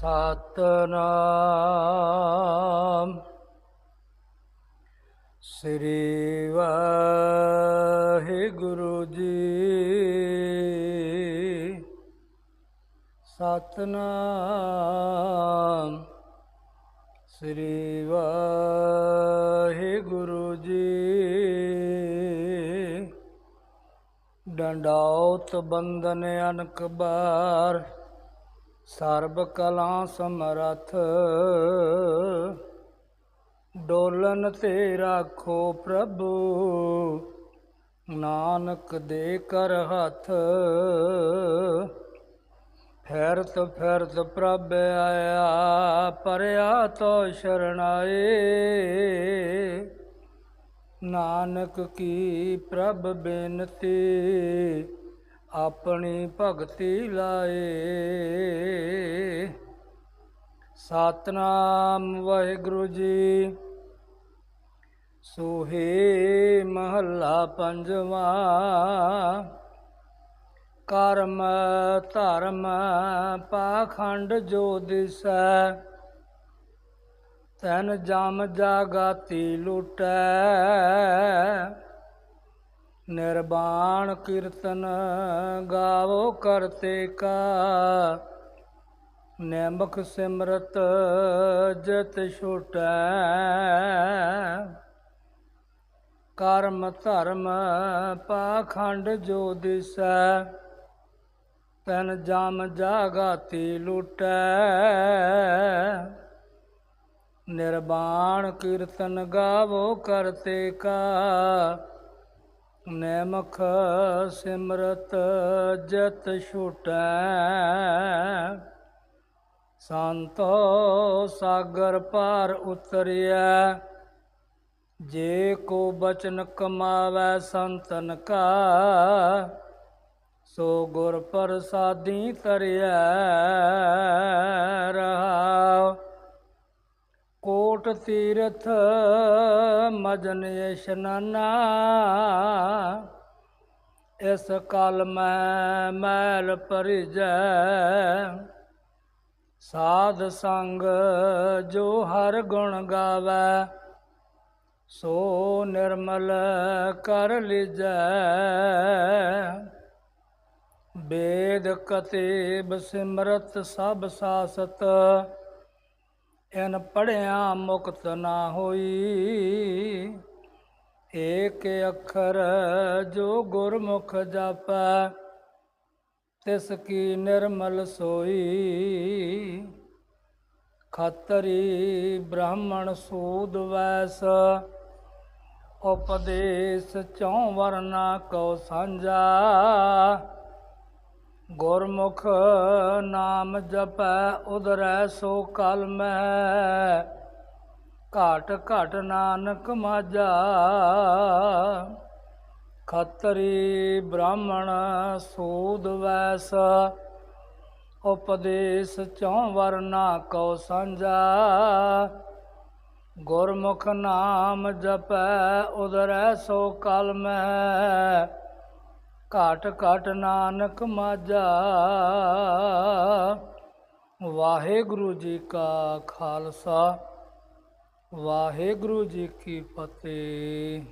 ਸਤਨਾਮ। ਸ੍ਰੀ ਵਾਹਿਗੁਰੂ ਜੀ। ਸਤਨਾਮ। ਸ੍ਰੀ ਵਾਹਿਗੁਰੂ ਜੀ। ਡੰਡਾਉਤ ਬੰਦਨ ਅਨਕਬਾਰ ਸਰਬ ਕਲਾ ਸਮਰਥ। ਡੋਲਨ ਤੇ ਰਾਖੋ ਪ੍ਰਭੂ, ਨਾਨਕ ਦੇ ਕਰ ਹੱਥ। ਫਿਰਤ ਫਿਰਤ ਪ੍ਰਭ ਆਇਆ, ਪਰਿਆ ਤੋ ਸ਼ਰਣਾਏ ਨਾਨਕ ਕੀ ਪ੍ਰਭ ਬੇਨਤੀ ਆਪਣੀ ਭਗਤੀ ਲਾਏ। ਸਤਨਾਮ ਵਾਹਿਗੁਰੂ ਜੀ। ਸੋਹੇ ਮਹੱਲਾ ਪੰਜਵਾ। ਕਰਮ ਧਰਮ ਪਾਖੰਡ ਜੋ ਦਿਸੈ, ਤਨ ਜਮ ਜਾਗਾਤੀ ਲੁਟੈ। ਨਿਰਵਾਣ ਕੀਰਤਨ ਗਾਵੋ ਕਰਤੇ ਕਾ ਨੈਮਕ ਸਿਮਰਤ ਜਤ ਛੁਟੈ। ਕਰਮ ਧਰਮ ਪਾਖੰਡ ਜੋ ਦਿਸੈ, ਤਨ ਜਮ ਜਾਗਾਤੀ ਲੁਟੈ। ਨਿਰਵਾਣ ਕੀਰਤਨ ਗਾਵੋ ਕਰਤੇ ਕਾ ਨੈਮਖ ਸਿਮਰਤ ਜਤ ਛੁਟੈ। ਸੰਤੋ ਸਾਗਰ ਪਾਰ ਉਤਰਿਆ ਜੇ ਕੋ ਬਚਨ ਕਮਾਵੈ ਸੰਤਨ ਕਾ, ਸੋ ਗੁਰ ਪ੍ਰਸਾਦੀ ਤਰਿਆ ਰਹਾ ਕੋਟ ਤੀਰਥ ਮਜਨ ਇਸ਼ਨਾਨਾ ਇਸ ਕਲ ਮੈਂ ਮੈਲ ਪਰਿਜੈ ਸਾਧ ਸੰਗ ਜੋ ਹਰ ਗੁਣ ਗਾਵੈ, ਸੋ ਨਿਰਮਲ ਕਰ ਲਿਜੈ। ਵੇਦ ਕਤੇਬ ਸਿਮਰਤ ਸਭ ਸਾਸਤ ਇਨ ਪੜਿਆ ਮੁਕਤ ਨਾ ਹੋਈ। ਏਕ ਅੱਖਰ ਜੋ ਗੁਰਮੁਖ ਜਾਪੈ, ਤਿਸ ਕੀ ਨਿਰਮਲ ਸੋਈ। ਖਤਰੀ ਬ੍ਰਾਹਮਣ ਸੂਦ ਵੈਸ, ਉਪਦੇਸ਼ ਚੌ ਵਰਨਾ ਕੋ ਸਾਂਝਾ। ਗੁਰਮੁਖ ਨਾਮ ਜਪੈ ਉਦਰੈ ਸੋ ਕਲ ਮਹਿ। ਘਾਟ ਘਟ ਨਾਨਕ ਮਾਝਾ। ਖਤਰੀ ਬ੍ਰਾਹਮਣ ਸੂਦ ਵੈਸ। ਉਪਦੇਸ਼ ਚੌ ਵਰਨਾ ਕੋ ਸਾਂਝਾ। ਗੁਰਮੁਖ ਨਾਮ ਜਪੈ ਉਦਰੈ ਸੋ ਕਲ ਮਹਿ। ਘਾਟ ਘਟ ਨਾਨਕ ਮਾਝਾ। ਵਾਹਿਗੁਰੂ ਜੀ ਕਾ ਖਾਲਸਾ ਵਾਹਿਗੁਰੂ ਜੀ ਕੀ ਫਤਿਹ।